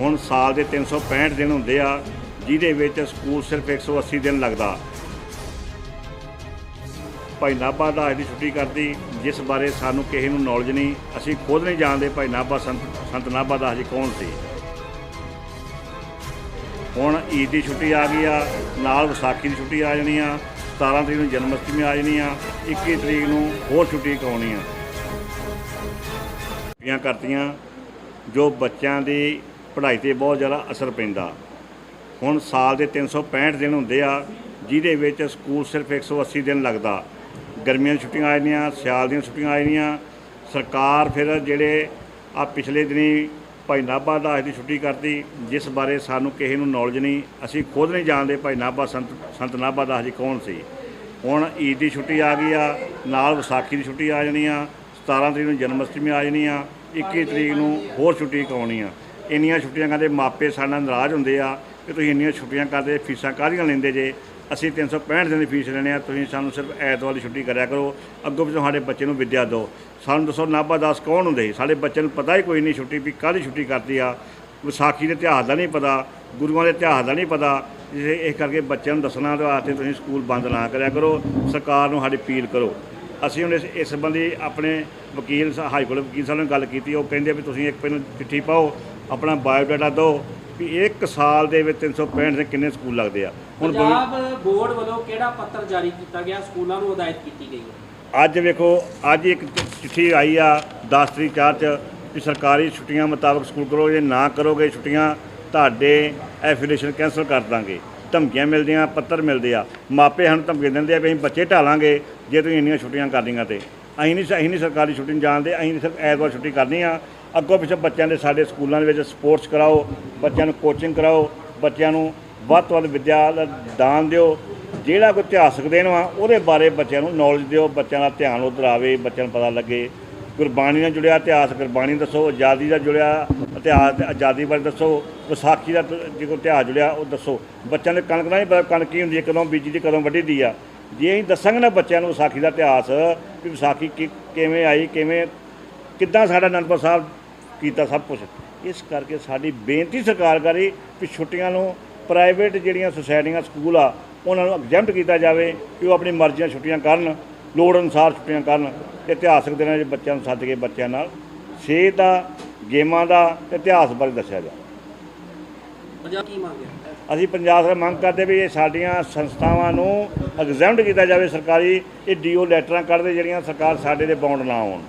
ਹੁਣ ਸਾਲ ਦੇ 365 ਦਿਨ ਹੁੰਦੇ ਆ, ਜਿਹਦੇ ਵਿੱਚ ਸਕੂਲ ਸਿਰਫ 180 ਦਿਨ ਲੱਗਦਾ। ਭਾਈ ਨਾਭਾ ਦਾ ਦੀ ਛੁੱਟੀ ਕਰਦੀ, ਜਿਸ ਬਾਰੇ ਸਾਨੂੰ ਕਿਸੇ ਨੂੰ ਨੌਲੇਜ ਨਹੀਂ, ਅਸੀਂ ਖੁਦ ਨਹੀਂ ਜਾਣਦੇ ਭਾਈ ਨਾਭਾ ਸੰਤ ਸੰਤ ਨਾਭਾ ਦਾਸ ਜੀ ਕੌਣ ਸੀ। ਹੁਣ ਈਦ ਦੀ ਛੁੱਟੀ ਆ ਗਈ ਆ, ਨਾਲ ਵਿਸਾਖੀ ਦੀ ਛੁੱਟੀ ਆ ਜਾਣੀ ਆ 17 ਤਰੀਕ ਨੂੰ ਜਨਮ ਅਸ਼ਟਮੀ ਆ ਜਾਣੀ ਆ 21 ਤਰੀਕ ਨੂੰ ਹੋਰ ਛੁੱਟੀ ਕਰਾਉਣੀ ਆ। ਛੁੱਟੀਆਂ ਕਰਤੀਆਂ, ਜੋ ਬੱਚਿਆਂ ਦੀ ਪੜ੍ਹਾਈ ਤੇ ਬਹੁਤ ਜ਼ਿਆਦਾ ਅਸਰ ਪੈਂਦਾ। ਹੁਣ ਸਾਲ ਦੇ 365 ਦਿਨ ਹੁੰਦੇ ਆ, ਜਿਹਦੇ ਵਿੱਚ ਸਕੂਲ ਸਿਰਫ 180 ਦਿਨ ਲੱਗਦਾ। ਗਰਮੀਆਂ ਦੀਆਂ ਛੁੱਟੀਆਂ ਆ ਜਾਂਦੀਆਂ, ਸਿਆਲ ਦੀਆਂ ਛੁੱਟੀਆਂ ਆ ਜਾਂਦੀਆਂ। ਸਰਕਾਰ ਫਿਰ ਜਿਹੜੇ ਆ ਪਿਛਲੇ ਦਿਨੀ ਭਾਈ ਨਾਭਾ ਦਾਸ ਦੀ ਛੁੱਟੀ ਕਰਤੀ, ਜਿਸ ਬਾਰੇ ਸਾਨੂੰ ਕਿਸੇ ਨੂੰ ਨੌਲੇਜ ਨਹੀਂ, ਅਸੀਂ ਖੁਦ ਨਹੀਂ ਜਾਣਦੇ ਭਾਈ ਨਾਭਾ ਸੰਤ ਸੰਤ ਨਾਭਾ ਦਾਸ ਜੀ ਕੌਣ ਸੀ। ਹੁਣ ਈਦ ਦੀ ਛੁੱਟੀ ਆ ਗਈ ਆ, ਨਾਲ ਵਿਸਾਖੀ ਦੀ ਛੁੱਟੀ ਆ ਜਾਣੀ ਆ 17 ਤਰੀਕ ਨੂੰ ਜਨਮ ਅਸ਼ਟਮੀ ਆ ਜਾਣੀ ਆ 21 ਤਰੀਕ ਨੂੰ ਹੋਰ ਛੁੱਟੀ ਕਰਾਉਣੀ ਆ। ਇੰਨੀਆਂ ਛੁੱਟੀਆਂ ਕਰਦੇ ਮਾਪੇ ਸਾਡੇ ਨਾਲ ਨਾਰਾਜ਼ ਹੁੰਦੇ ਆ ਕਿ ਤੁਸੀਂ ਇੰਨੀਆਂ ਛੁੱਟੀਆਂ ਕਰਦੇ ਫੀਸਾਂ ਕਾਹਦੀਆਂ ਲੈਂਦੇ ਜੇ? ਅਸੀਂ 365 ਦਿਨ ਦੀ ਫੀਸ ਲੈਣੇ ਆ, ਤੁਸੀਂ ਸਾਨੂੰ ਸਿਰਫ ਐਤਵਾਰ ਦੀ ਛੁੱਟੀ ਕਰਿਆ ਕਰੋ। ਅੱਗੋਂ ਪਿੱਛੋਂ ਸਾਡੇ ਬੱਚੇ ਨੂੰ ਵਿੱਦਿਆ ਦਿਓ। ਸਾਨੂੰ ਦੱਸੋ ਨਾਭਾ ਦਾਸ ਕੌਣ ਹੁੰਦੇ? ਸੀ ਸਾਡੇ ਬੱਚੇ ਨੂੰ ਪਤਾ ਹੀ ਕੋਈ ਨਹੀਂ ਛੁੱਟੀ ਵੀ ਕਾਹਦੀ ਛੁੱਟੀ ਕਰਦੀ ਆ। ਵਿਸਾਖੀ ਦੇ ਇਤਿਹਾਸ ਦਾ ਨਹੀਂ ਪਤਾ, ਗੁਰੂਆਂ ਦੇ ਇਤਿਹਾਸ ਦਾ ਨਹੀਂ ਪਤਾ। ਇਸ ਇਸ ਕਰਕੇ ਬੱਚਿਆਂ ਨੂੰ ਦੱਸਣਾ ਦੇ ਵਾਸਤੇ ਤੁਸੀਂ ਸਕੂਲ ਬੰਦ ਨਾ ਕਰਿਆ ਕਰੋ। ਸਰਕਾਰ ਨੂੰ ਸਾਡੀ ਅਪੀਲ ਕਰੋ। ਅਸੀਂ ਹੁਣ ਇਸ ਇਸ ਸੰਬੰਧੀ ਆਪਣੇ ਵਕੀਲ ਹਾਈ ਕੋਰਟ ਵਕੀਲ ਸਾਹਿਬ ਨਾਲ ਗੱਲ ਕੀਤੀ, ਉਹ ਕਹਿੰਦੇ ਵੀ ਤੁਸੀਂ ਇੱਕ ਪਹਿਲਾਂ ਚਿੱਠੀ ਪਾਓ। ਆਪਣਾ ਬਾਇਓਡਾਟਾ ਦਿਓ ਵੀ ਇੱਕ ਸਾਲ ਦੇ ਵਿੱਚ 365 ਦੇ ਕਿੰਨੇ ਸਕੂਲ ਲੱਗਦੇ ਆ? ਹੁਣ ਪੰਜਾਬ ਬੋਰਡ ਵੱਲੋਂ ਕਿਹੜਾ ਪੱਤਰ ਜਾਰੀ ਕੀਤਾ ਗਿਆ? ਸਕੂਲਾਂ ਨੂੰ ਹਦਾਇਤ ਕੀਤੀ ਗਈ ਹੈ। ਅੱਜ ਵੇਖੋ ਅੱਜ ਇੱਕ ਚਿੱਠੀ ਆਈ ਆ 10 ਤਰੀਕ ਚਾਰ ਚ ਵੀ ਸਰਕਾਰੀ ਛੁੱਟੀਆਂ ਮੁਤਾਬਕ ਸਕੂਲ ਕਰੋ ਜੇ ਨਾ ਕਰੋਗੇ ਛੁੱਟੀਆਂ ਤੁਹਾਡੇ ਐਫੀਲੀਏਸ਼ਨ ਕੈਂਸਲ ਕਰ ਦਾਂਗੇ। ਧਮਕੀਆਂ ਮਿਲਦੀਆਂ ਪੱਤਰ ਮਿਲਦੇ ਆ। ਮਾਪੇ ਸਾਨੂੰ ਧਮਕੀ ਦਿੰਦੇ ਆ ਵੀ ਅਸੀਂ ਬੱਚੇ ਢਾਲਾਂਗੇ ਜੇ ਤੁਸੀਂ ਇੰਨੀਆਂ ਛੁੱਟੀਆਂ ਕਰਨੀਆਂ ਤੇ। ਅਸੀਂ ਨਹੀਂ ਅਸੀਂ ਨਹੀਂ ਸਰਕਾਰੀ ਛੁੱਟੀ ਨੂੰ ਜਾਣਦੇ, ਅਸੀਂ ਸਿਰਫ ਐਤਵਾਰ ਛੁੱਟੀ ਕਰਨੀ ਆ। ਅੱਗੋਂ ਪਿੱਛੇ ਬੱਚਿਆਂ ਦੇ ਸਾਡੇ ਸਕੂਲਾਂ ਦੇ ਵਿੱਚ ਸਪੋਰਟਸ ਕਰਾਓ, ਬੱਚਿਆਂ ਨੂੰ ਕੋਚਿੰਗ ਕਰਾਓ, ਬੱਚਿਆਂ ਨੂੰ ਵੱਧ ਤੋਂ ਵੱਧ ਵਿੱਦਿਆ ਦਾ ਦਾਨ ਦਿਓ। ਜਿਹੜਾ ਕੋਈ ਇਤਿਹਾਸਕ ਦੇਣ ਵਾ, ਉਹਦੇ ਬਾਰੇ ਬੱਚਿਆਂ ਨੂੰ ਨੌਲੇਜ ਦਿਓ, ਬੱਚਿਆਂ ਦਾ ਧਿਆਨ ਉਧਰ ਆਵੇ, ਬੱਚਿਆਂ ਨੂੰ ਪਤਾ ਲੱਗੇ। ਗੁਰਬਾਣੀ ਨਾਲ ਜੁੜਿਆ, ਇਤਿਹਾਸ ਗੁਰਬਾਣੀ ਦੱਸੋ, ਆਜ਼ਾਦੀ ਦਾ ਜੁੜਿਆ, ਇਤਿਹਾਸ ਆਜ਼ਾਦੀ ਬਾਰੇ ਦੱਸੋ, ਵਿਸਾਖੀ ਦਾ ਤ- ਇਤਿਹਾਸ ਜੁੜਿਆ, ਉਹ ਦੱਸੋ। ਬੱਚਿਆਂ ਦੇ ਕਣਕ ਦਾ ਨਹੀਂ ਪਤਾ, ਕਣਕ ਕੀ ਹੁੰਦੀ ਹੈ, ਕਦੋਂ ਬੀਜੀ ਦੀ ਕਦੋਂ ਵੱਢੀ ਦੀ ਆ। ਜੇ ਅਸੀਂ ਦੱਸਾਂਗੇ ਨਾ ਬੱਚਿਆਂ ਨੂੰ ਵਿਸਾਖੀ ਦਾ ਇਤਿਹਾਸ ਵੀ ਵਿਸਾਖੀ ਕਿ- ਕਿਵੇਂ ਆਈ, ਕਿਵੇਂ, ਕਿੱਦਾਂ ਸਾਡਾ ਅਨੰਦਪੁਰ ਸਾਹਿਬ ਕੀਤਾ ਸਭ ਕੁਝ ਇਸ ਕਰਕੇ ਸਾਡੀ ਬੇਨਤੀ ਸਰਕਾਰ ਕਰੀ ਵੀ ਛੁੱਟੀਆਂ ਨੂੰ ਪ੍ਰਾਈਵੇਟ ਜਿਹੜੀਆਂ ਸੁਸਾਇਟੀਆਂ ਸਕੂਲ ਆ, ਉਹਨਾਂ ਨੂੰ ਐਗਜ਼ੈਂਪਟ ਕੀਤਾ ਜਾਵੇ ਕਿ ਉਹ ਆਪਣੀ ਮਰਜ਼ੀ ਨਾਲ ਛੁੱਟੀਆਂ ਕਰਨ, ਲੋੜ ਅਨੁਸਾਰ ਛੁੱਟੀਆਂ ਕਰਨ ਤੇ ਇਤਿਹਾਸਕ ਦਿਨਾਂ 'ਚ ਬੱਚਿਆਂ ਨੂੰ ਸੱਦ ਕੇ ਬੱਚਿਆਂ ਨਾਲ, ਸਿਹਤ ਦਾ, ਗੇਮਾਂ ਦਾ ਤੇ ਇਤਿਹਾਸ ਬਾਰੇ ਦੱਸਿਆ ਜਾਵੇ। ਪੰਜਾਬ ਕੀ ਮੰਗਿਆ ਅਸੀਂ ਪੰਜਾਬ ਸਰਕਾਰ ਮੰਗ ਕਰਦੇ ਵੀ ਇਹ ਸਾਡੀਆਂ ਸੰਸਥਾਵਾਂ ਨੂੰ ਐਗਜ਼ੈਂਪਟ ਕੀਤਾ ਜਾਵੇ ਸਰਕਾਰੀ, ਇਹ ਡੀਓ ਲੈਟਰਾਂ ਕੱਢਦੇ ਜਿਹੜੀਆਂ ਸਰਕਾਰ ਸਾਡੇ ਦੇ ਬੌਂਡ ਨਾ ਆਉਣ